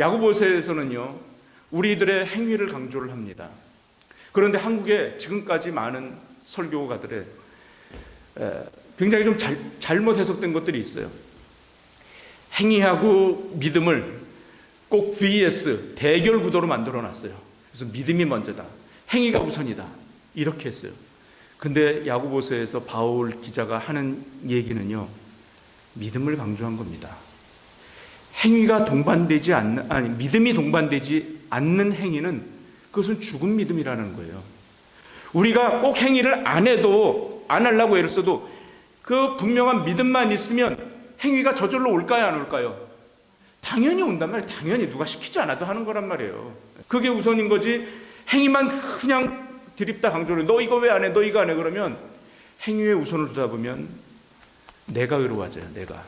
야고보서에서는요, 우리들의 행위를 강조를 합니다. 그런데 한국에 지금까지 많은 설교가들의 에, 굉장히 좀 잘, 잘못 해석된 것들이 있어요. 행위하고 믿음을 꼭 vs 대결 구도로 만들어 놨어요. 그래서 믿음이 먼저다. 행위가 우선이다. 이렇게 했어요. 근데 야고보서에서 바울 기자가 하는 얘기는요. 믿음을 강조한 겁니다. 행위가 동반되지 않는 아니 믿음이 동반되지 않는 행위는 그것은 죽은 믿음이라는 거예요. 우리가 꼭 행위를 안 해도 안 하려고 애를 써도 그 분명한 믿음만 있으면 행위가 저절로 올까요 안 올까요? 당연히 온단 말이에요. 당연히 누가 시키지 않아도 하는 거란 말이에요. 그게 우선인 거지. 행위만 그냥 드립다 강조를 너 이거 왜 안 해? 너 이거 안 해? 그러면 행위에 우선을 두다 보면 내가 의로워져요. 내가.